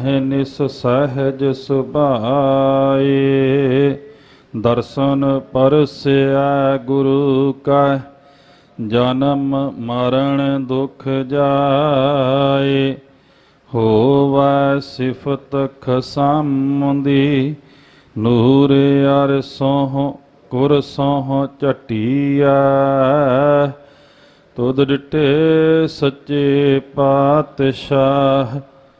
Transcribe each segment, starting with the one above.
ਹੈ ਨਿਸ ਸਹਿਜ ਸੁਭਾਏ, ਦਰਸ਼ਨ ਪਰਸਿਆ ਗੁਰੂ ਕਾ, ਜਨਮ ਮਰਨ ਦੁਖ ਜਾਏ। ਹੋਵੈ ਸਿਫਤ ਖਸਮਦੀ, ਨੂਰ ਅਰ ਸੋਹ ਕੁਰ ਸੋਹ ਚਟਿਆ ਤੁਧ ਡਿਟੇ ਸੱਚੇ ਪਾਤਸ਼ਾਹ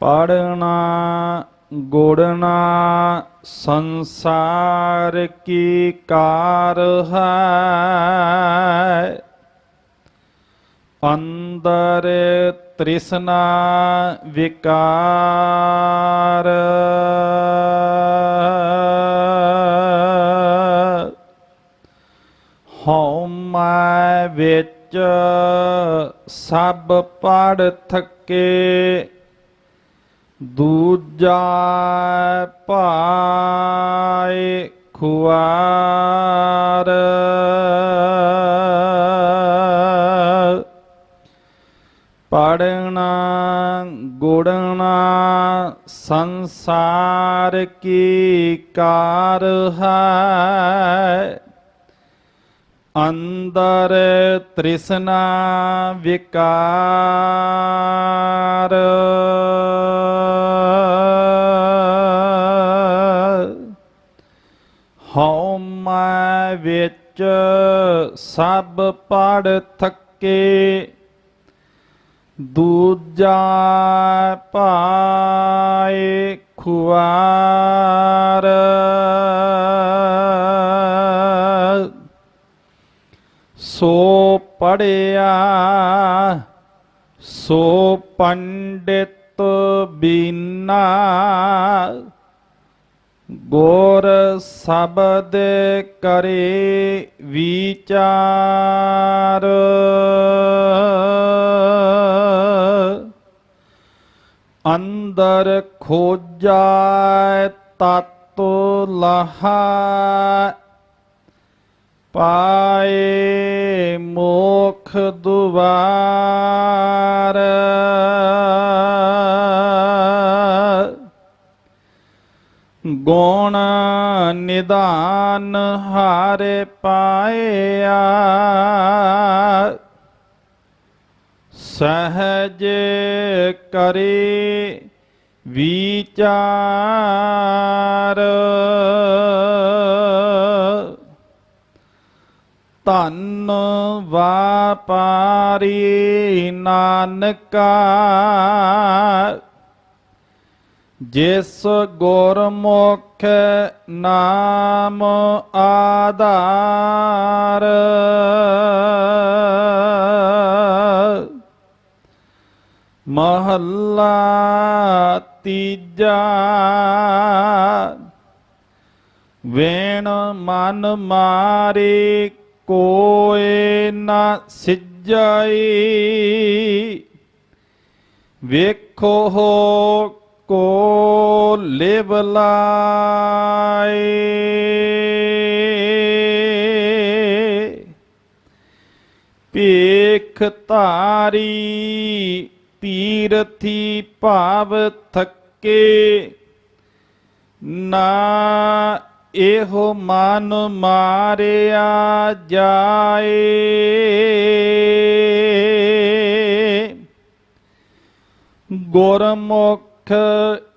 ਪੜਨਾ ਗੋੜਨਾ ਸੰਸਾਰ ਕੀ ਕਾਰ ਹੈ? ਅੰਦਰ ਤ੍ਰਿਸ਼ਨਾ ਵਿਕਾਰ। ਹਉ ਮੈਂ ਵਿੱਚ ਸਭ ਪੜ ਥੱਕੇ ਦੂਜਾ ਭਾਏ ਖੁਆਰ। ਪੜਨਾ ਗੁੜਨਾ ਸੰਸਾਰ ਕੀ ਕਾਰ ਹੈ? ਅੰਦਰ ਤ੍ਰਿਸ਼ਨਾ ਵਿਕਾਰ। ਸਭ ਪੜ ਥੱਕੇ ਦੂਜਾ ਭਾਏ ਖੁਆਰ। ਸੋ ਪੜਿਆ ਸੋ ਪੰਡਿਤ ਬੀਨਾ ਗੋਰ ਸ਼ਬਦ ਕਰੇ ਵਿਚਾਰ। ਅੰਦਰ ਖੋਜਾਇ ਤਤ ਲਹਾ ਪਾਏ ਮੋਖ ਦੁਆਰ। ਗੁਣ ਨਿਦਾਨ ਹਾਰੇ ਪਾਇਆ। ਸਹਜ ਕਰੇ ਵਿਚਾਰ। ਧੰਨ ਵਾਪਾਰੀ ਨਾਨਕਾ। ਜਿਸ ਗੁਰਮੁਖ ਨਾਮ ਆਧਾਰ। ਮਹੱਲਾ ਤੀਜਾ। ਵੇਣ ਮਨ ਮਾਰੇ ਕੋਏ ਨਾ ਸਿੱਜਾਈ ਵੇਖੋ ਹੋ ਕੋ ਲਿਵ ਲਾਏ। ਭੇਖ ਧਾਰੀ ਤੀਰਥੀ ਭਾਵ ਥੱਕੇ ਨਾ ਇਹੋ ਮਨ ਮਾਰਿਆ ਜਾਏ। ਗੁਰਮੁਖ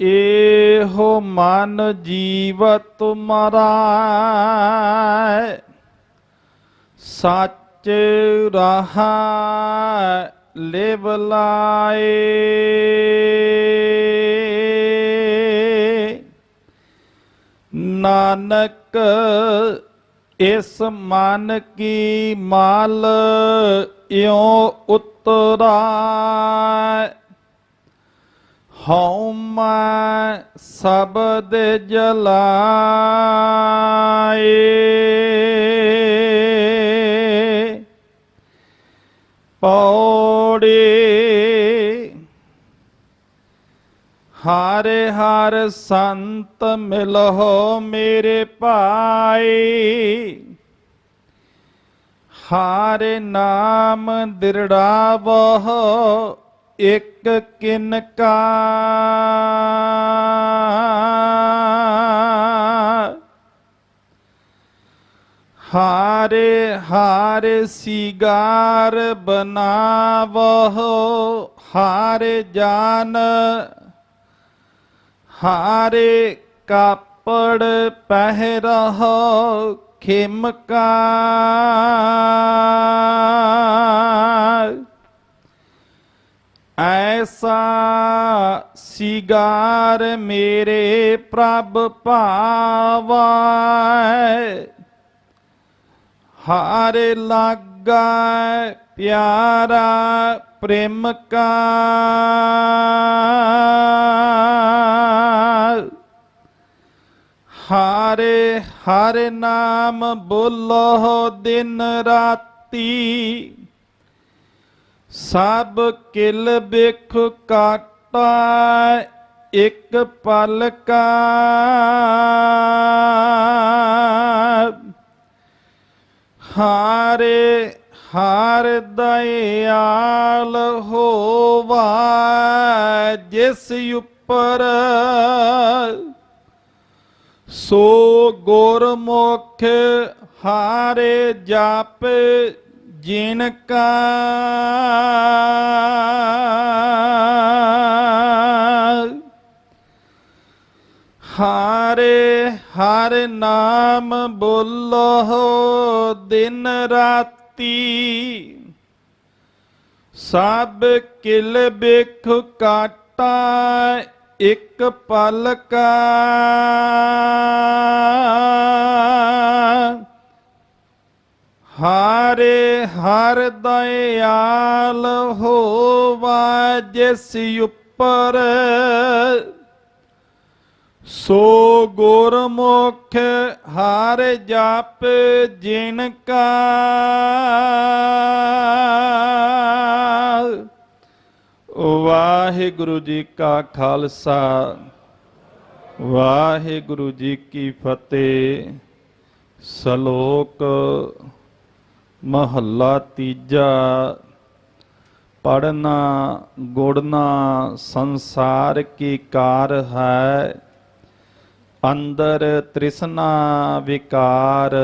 ਇਹੋ ਮਨ ਜੀਵਤ ਮਰਾਇ ਸੱਚ ਰਹਾ ਲਿਵ ਲਾਏ। ਨਾਨਕ ਇਸ ਮਨ ਕੀ ਮਾਲ ਇਉ ਉਤਰਾ ਹਉ ਮੈਂ ਸਬਦ ਜਲਾਏ। ਪੌੜੀ ਹਾਰੇ ਹਰ ਸੰਤ ਮਿਲਹੁ ਮੇਰੇ ਭਾਈ। ਹਾਰੇ ਨਾਮ ਦਿਰੜਾਵਹ ਇਕ ਕਿਨਕਾ ਹਾਰੇ ਹਾਰੇ ਸਿਗਾਰ ਬਨਾਵਹ ਹਾਰੇ ਜਾਨ ਹਾਰੇ ਕਾਪੜ ਪਹਿਰਹ ਖਿਮਕਾ ਐਸਾ ਸਿਗਾਰ ਮੇਰੇ ਪ੍ਰਭ ਭਾਵੈ ਹਾਰੇ ਲਾਗਾ ਪਿਆਰਾ ਪ੍ਰੇਮ ਕਾ ਹਾਰੇ, ਹਰ ਨਾਮ ਬੋਲੋ ਦਿਨ ਰਾਤੀ। ਸਭ ਕਿਲ ਬਿਖ ਕਾਟਾ, ਇੱਕ ਪਲ ਕਾ। ਹਾਰੇ, ਹਾਰ ਦਇਆਲ ਹੋਵਾ, ਜਿਸ ਉੱਪਰ ਸੋ ਗੁਰਮੁਖ ਹਾਰੇ ਜਪ ਜਿਨ ਕਾ ਹਾਰੇ, ਹਰ ਨਾਮ ਬੋਲੋ ਦਿਨ ਰਾਤੀ। ਸਭ ਕਿਲ ਬਿਖ ਕਾਟਾ, ਇੱਕ ਪਲ ਕਾ। ਹਾਰੇ ਦਇਆਲ ਹੋਵਾ ਜਿਸ ਉੱਪਰ ਸੋ ਗੁਰਮੁਖ ਹਰ ਜਪ ਜਿਨ ਕਾ ਵਾਹਿਗੁਰੂ ਜੀ ਕਾ ਖਾਲਸਾ, ਵਾਹਿਗੁਰੂ ਜੀ ਕੀ ਫਤਿਹ। ਸ਼ਲੋਕ ਮਹੱਲਾ ਤੀਜਾ ਪੜਨਾ ਗੁੜਨਾ ਸੰਸਾਰ ਕੀ ਕਾਰ ਹੈ? ਅੰਦਰ ਤ੍ਰਿਸ਼ਨਾ ਵਿਕਾਰ,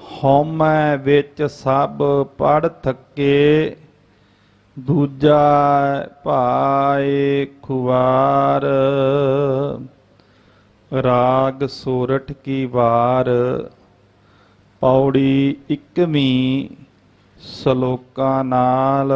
ਹਉਮੈ ਵਿੱਚ ਸਭ ਪੜ ਥੱਕੇ, ਦੂਜਾ ਭਾਏ ਖੁਆਰ ਰਾਗ ਸੋਰਠ ਕੀ ਵਾਰ। ਪੌੜੀ ਇਕਵੀਂ ਸ਼ਲੋਕਾਂ ਨਾਲ।